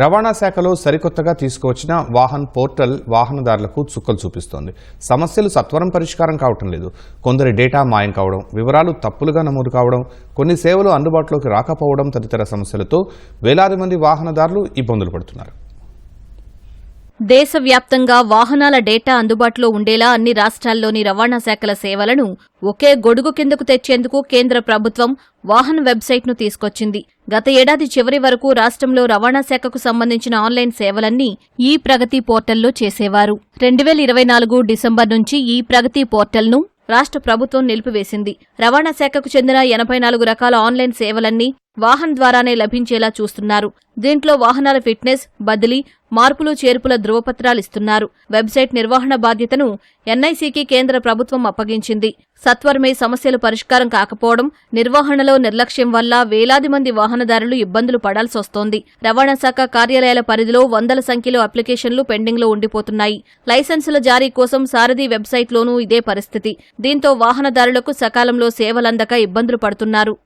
రవాణా శాఖలో సరికొత్తగా తీసుకువచ్చిన వాహన్ పోర్టల్ వాహనదారులకు చుక్కలు చూపిస్తోంది. సమస్యలు సత్వరం పరిష్కారం కావటం లేదు. కొందరి డేటా మాయం కావడం వివరాలు తప్పులుగా నమోదు కావడం కొన్ని సేవలు అందుబాటులోకి రాకపోవడం తదితర సమస్యలతో వేలాది మంది వాహనదారులు ఇబ్బందులు పడుతున్నారు. దేశవ్యాప్తంగా వాహనాల డేటా అందుబాటులో ఉండేలా అన్ని రాష్ట్రాల్లోని రవాణా శాఖల సేవలను ఒకే గొడుగు కిందకు తెచ్చేందుకు కేంద్ర ప్రభుత్వం వాహన్ వెబ్సైట్ను తీసుకొచ్చింది. గత ఏడాది చివరి వరకు రాష్ట్రంలో రవాణా శాఖకు సంబంధించిన ఆన్లైన్ సేవలన్నీ ఈ ప్రగతి పోర్టల్లో చేసేవారు. రెండు వేల ఇరవై నాలుగు డిసెంబర్ నుంచి ఈ ప్రగతి పోర్టల్ను రాష్ట్ర ప్రభుత్వం నిలిపివేసింది. రవాణా శాఖకు చెందిన ఎనభై నాలుగు రకాల ఆన్లైన్ సేవలన్నీ వాహన్ ద్వారానే లభించేలా చూస్తున్నారు. దీంట్లో వాహనాల ఫిట్నెస్ బదిలీ మార్పులు చేర్పుల ధృవపత్రాలు ఇస్తున్నారు. వెబ్సైట్ నిర్వహణ బాధ్యతను ఎన్ఐసికి కేంద్ర ప్రభుత్వం అప్పగించింది. సత్వరమే సమస్యలు పరిష్కారం కాకపోవడం నిర్వహణలో నిర్లక్ష్యం వల్ల వేలాది మంది వాహనదారులు ఇబ్బందులు పడాల్సి వస్తోంది. రవాణా శాఖ కార్యాలయాల పరిధిలో వందల సంఖ్యలో అప్లికేషన్లు పెండింగ్లో ఉండిపోతున్నాయి. లైసెన్సుల జారీ కోసం సారథి వెబ్సైట్లోనూ ఇదే పరిస్థితి. దీంతో వాహనదారులకు సకాలంలో సేవలందక ఇబ్బందులు పడుతున్నారు.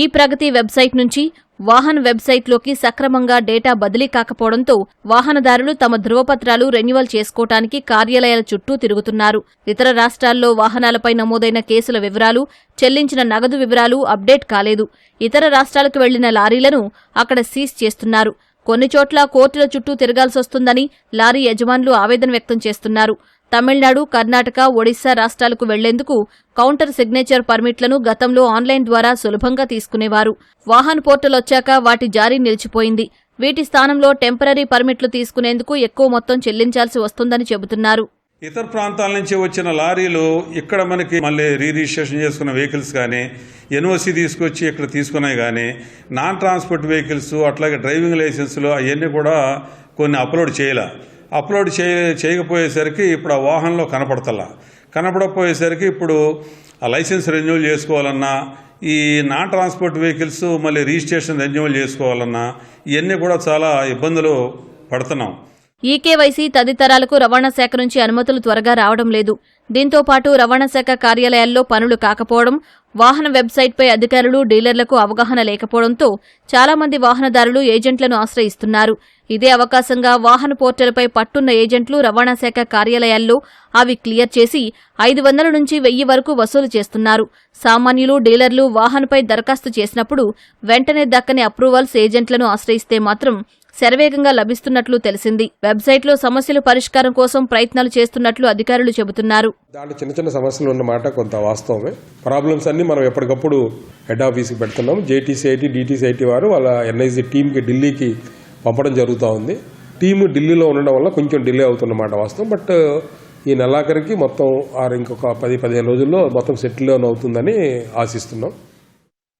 ఈ ప్రగతి వెబ్సైట్ నుంచి వాహన్ వెబ్సైట్లోకి సక్రమంగా డేటా బదిలీ కాకపోవడంతో వాహనదారులు తమ ధృవపత్రాలు రెన్యువల్ చేసుకోవటానికి కార్యాలయాల చుట్టూ తిరుగుతున్నారు. ఇతర రాష్ట్రాల్లో వాహనాలపై నమోదైన కేసుల వివరాలు చెల్లించిన నగదు వివరాలు అప్డేట్ కాలేదు. ఇతర రాష్ట్రాలకు వెళ్ళిన లారీలను అక్కడ సీజ్ చేస్తున్నారు. కొన్ని చోట్ల కోర్టుల చుట్టూ తిరగాల్సొస్తుందని లారీ యజమానులు ఆవేదన వ్యక్తం చేస్తున్నారు. తమిళనాడు కర్ణాటక ఒడిశా రాష్ట్రాలకు వెళ్ళేందుకు కౌంటర్ సిగ్నేచర్ పర్మిట్లను గతంలో ఆన్లైన్ ద్వారా సులభంగా తీసుకునేవారు. వాహన్ పోర్టల్ వచ్చాక వాటి జారీ నిలిచిపోయింది. వీటి స్థానంలో టెంపరరీ పర్మిట్లు తీసుకునేందుకు ఎక్కువ మొత్తం చెల్లించాల్సి వస్తుందని చెబుతున్నారు. ఇతర ప్రాంతాల నుంచి వచ్చిన లారీలు ఇక్కడ మనకి మళ్ళీ రీ రిజిస్ట్రేషన్ చేసుకున్న వెహికల్స్ కానీ ఎన్ఓసి తీసుకొచ్చి ఇక్కడ తీసుకున్నాయి కానీ నాన్ ట్రాన్స్పోర్ట్ వెహికల్స్ అట్లాగే డ్రైవింగ్ లైసెన్సులు అవన్నీ కూడా కొన్ని అప్లోడ్ చేయాల. అప్లోడ్ చేయ చేయకపోయేసరికి ఇప్పుడు ఆ వాహనంలో కనపడతలా. కనపడకపోయేసరికి ఇప్పుడు ఆ లైసెన్స్ రెన్యువల్ చేసుకోవాలన్నా ఈ నాన్ ట్రాన్స్పోర్ట్ వెహికల్స్ మళ్ళీ రిజిస్ట్రేషన్ రెన్యువల్ చేసుకోవాలన్నా ఇవన్నీ కూడా చాలా ఇబ్బందులు పడుతున్నాం. ఈకేవైసీ తదితరాలకు రవాణా శాఖ నుంచి అనుమతులు త్వరగా రావడం లేదు. దీంతో పాటు రవాణా శాఖ కార్యాలయాల్లో పనులు కాకపోవడం వాహన వెబ్సైట్పై అధికారులు డీలర్లకు అవగాహన లేకపోవడంతో చాలామంది వాహనదారులు ఏజెంట్లను ఆశ్రయిస్తున్నారు. ఇదే అవకాశంగా వాహన పోర్టల్పై పట్టున్న ఏజెంట్లు రవాణా శాఖ కార్యాలయాల్లో అవి క్లియర్ చేసి ఐదు వందల నుంచి వెయ్యి వరకు వసూలు చేస్తున్నారు. సామాన్యులు డీలర్లు వాహనపై దరఖాస్తు చేసినప్పుడు వెంటనే దక్కని అప్రూవల్స్ ఏజెంట్లను ఆశ్రయిస్తే మాత్రం శరవేగంగా లభిస్తున్నట్లు తెలిసింది. వెబ్సైట్లో సమస్యల పరిష్కారం కోసం ప్రయత్నాలు చేస్తున్నట్లు అధికారులు చెబుతున్నారు. దాంట్లో చిన్న చిన్న సమస్యలు ఉన్నమాట కొంత వాస్తవమే. ప్రాబ్లమ్స్ అన్ని మనం ఎప్పటికప్పుడు హెడ్ ఆఫీస్కి పెడుతున్నాం. జేటీసీఐటీ డీటీసీఐటీ వారు వాళ్ళ ఎన్ఐసి టీమ్కి ఢిల్లీకి పంపడం జరుగుతూ ఉంది. టీము ఢిల్లీలో ఉండడం వల్ల కొంచెం డిలే అవుతున్నమాట వాస్తవం. బట్ ఈ నెలాఖరికి మొత్తం ఆరు ఇంకొక పది పదిహేను రోజుల్లో మొత్తం సెటిల్ అవుతుందని ఆశిస్తున్నాం.